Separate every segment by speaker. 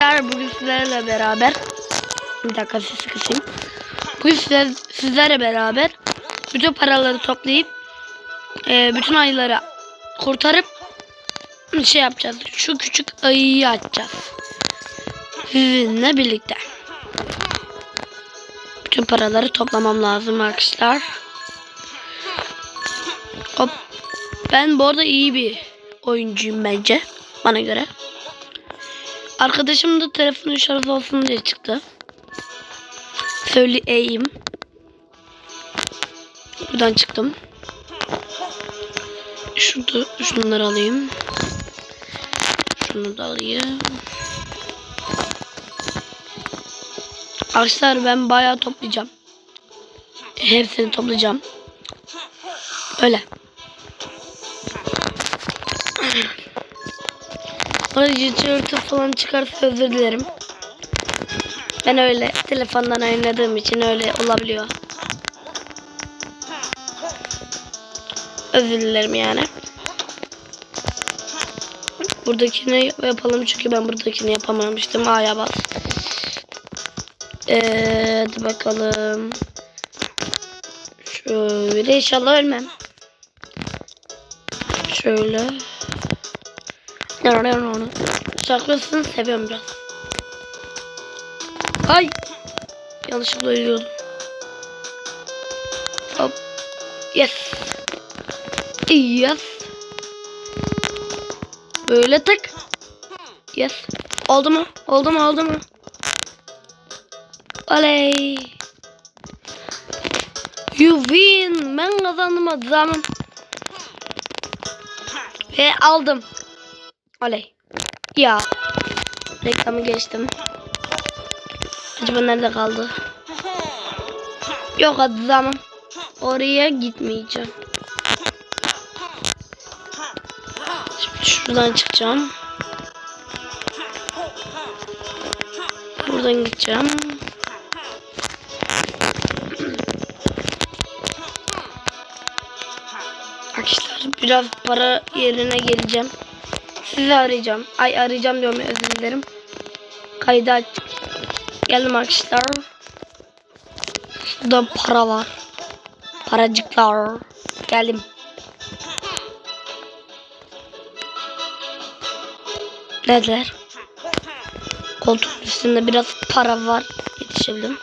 Speaker 1: Bugün sizlerle beraber bir dakika sesi kısayım. Bugün sizler, sizlerle beraber bütün paraları toplayıp e, bütün ayıları kurtarıp şey yapacağız. Şu küçük ayıyı açacağız. Sizinle birlikte. Bütün paraları toplamam lazım arkadaşlar. Hop. Ben bu arada iyi bir oyuncuyum bence. Bana göre. Arkadaşım da telefonu şarj olsun diye çıktı. Söyleyeyim. Buradan çıktım. Şurada şunları alayım. Şunu da alayım. Arkadaşlar ben bayağı toplayacağım. Hepsini toplayacağım. Öyle. Orada çığırtı falan çıkarsa özür dilerim. Ben öyle telefondan oynadığım için öyle olabiliyor. Özür dilerim yani. Buradakini yapalım çünkü ben buradakini yapamamıştım. A'ya bas. Ee, hadi bakalım. Şöyle inşallah ölmem. Şöyle. Şarkısını seviyorum biraz. Ay. Yanlışlıkla ölüyordum. Hop. Yes. Yes. Böyle tık. Yes. Oldu mu? Oldu mu? Oldu mu? Oley. You win. Ben kazandım adamım. Ve aldım. Oley. Ya. Reklamı geçtim. Acaba nerede kaldı? Yok hadi. Oraya gitmeyeceğim. Şimdi şuradan çıkacağım. Buradan gideceğim. Arkadaşlar biraz para yerine geleceğim. Sizi arayacağım. Ay arayacağım diyorum özür dilerim. Kaydı aç. Geldim arkadaşlar. Şurada para var. Paracıklar. Geldim. Neler? Koltuğun üstünde biraz para var. Yetişebildim.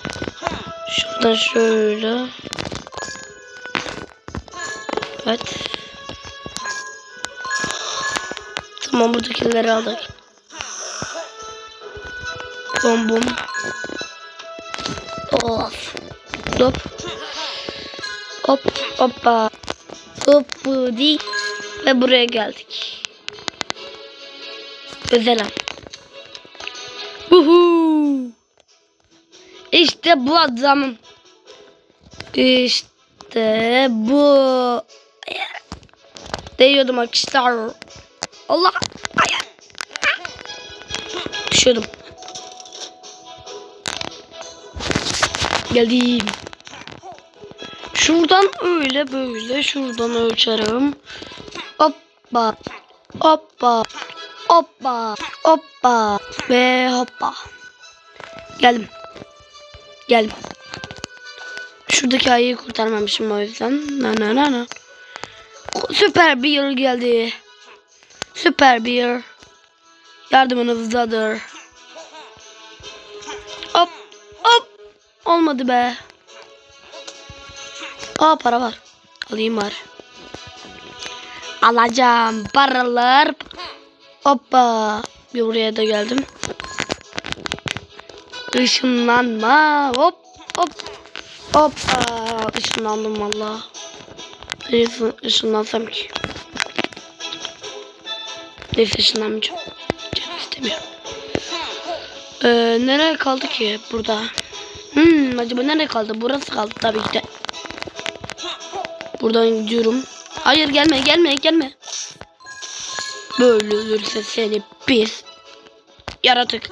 Speaker 1: Şuradan şöyle. Evet. Tamam buradakileri aldık. Bom bom. Of. Hop. Hop hoppa. Hop di. Ve buraya geldik. Özel an. İşte bu adamım. İşte bu. Değiyordum arkadaşlar. Allah. Ay. Düşüyordum. Geldim. Şuradan öyle böyle şuradan ölçerim. Hoppa. Hoppa. Hoppa. Hoppa. Ve hoppa. Geldim. Geldim. Şuradaki ayıyı kurtarmamışım o yüzden. Na na na na. Süper bir yıl geldi. Süper bir yardımınızdadır. Hop hop. Olmadı be. Aa para var. Alayım var. Alacağım paralar. Hoppa. Bir buraya da geldim. Işınlanma. Hop hop. Hoppa. Işınlandım valla. Neyse ışınlansam ki. Neyse ışınlanmayacağım. Canım istemiyorum. Ee, nereye kaldı ki burada? Hmm, acaba nereye kaldı? Burası kaldı tabii ki de. Buradan gidiyorum. Hayır gelme gelme gelme. Böyle ölürse seni pis. Yaratık.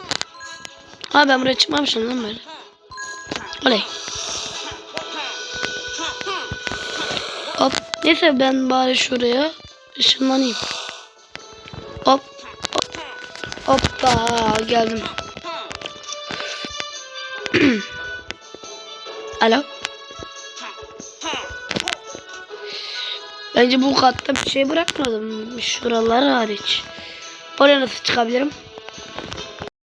Speaker 1: Ha ben buraya çıkmamışım lan böyle. Oley. Hop. Neyse ben bari şuraya ışınlanayım. Hop. Hoppa geldim. Alo. Bence bu katta bir şey bırakmadım. Şuralar hariç. Oraya nasıl çıkabilirim?